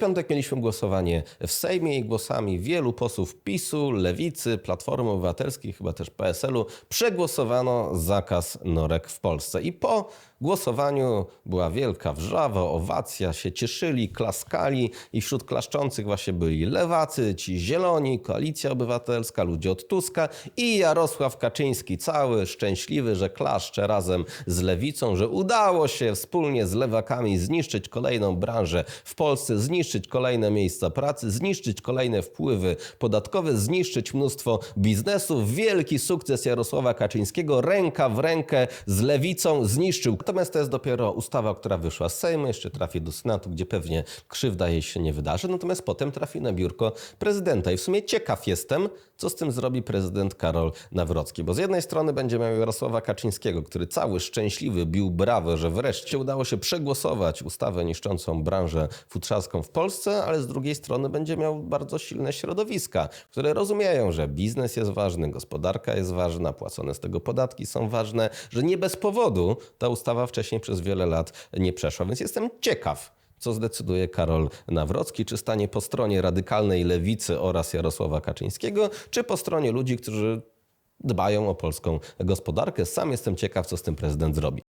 Piątek mieliśmy głosowanie w Sejmie i głosami wielu posłów PiSu, Lewicy, Platformy Obywatelskiej, chyba też PSL-u przegłosowano zakaz norek w Polsce. I po głosowaniu była wielka wrzawa, owacja, się cieszyli, klaskali i wśród klaszczących właśnie byli lewacy, ci zieloni, Koalicja Obywatelska, ludzie od Tuska i Jarosław Kaczyński, cały szczęśliwy, że klaszcze razem z lewicą, że udało się wspólnie z lewakami zniszczyć kolejną branżę w Polsce, zniszczyć kolejne miejsca pracy, zniszczyć kolejne wpływy podatkowe, zniszczyć mnóstwo biznesów. Wielki sukces Jarosława Kaczyńskiego, ręka w rękę z lewicą zniszczył. Natomiast to jest dopiero ustawa, która wyszła z Sejmu, jeszcze trafi do Senatu, gdzie pewnie krzywda jej się nie wydarzy, natomiast potem trafi na biurko prezydenta. I w sumie ciekaw jestem, co z tym zrobi prezydent Karol Nawrocki, bo z jednej strony będzie miał Jarosława Kaczyńskiego, który cały szczęśliwy bił brawo, że wreszcie udało się przegłosować ustawę niszczącą branżę futrzarską w Polsce, ale z drugiej strony będzie miał bardzo silne środowiska, które rozumieją, że biznes jest ważny, gospodarka jest ważna, płacone z tego podatki są ważne, że nie bez powodu ta ustawa wcześniej przez wiele lat nie przeszła. Więc jestem ciekaw, co zdecyduje Karol Nawrocki? Czy stanie po stronie radykalnej lewicy oraz Jarosława Kaczyńskiego, czy po stronie ludzi, którzy dbają o polską gospodarkę? Sam jestem ciekaw, co z tym prezydent zrobi.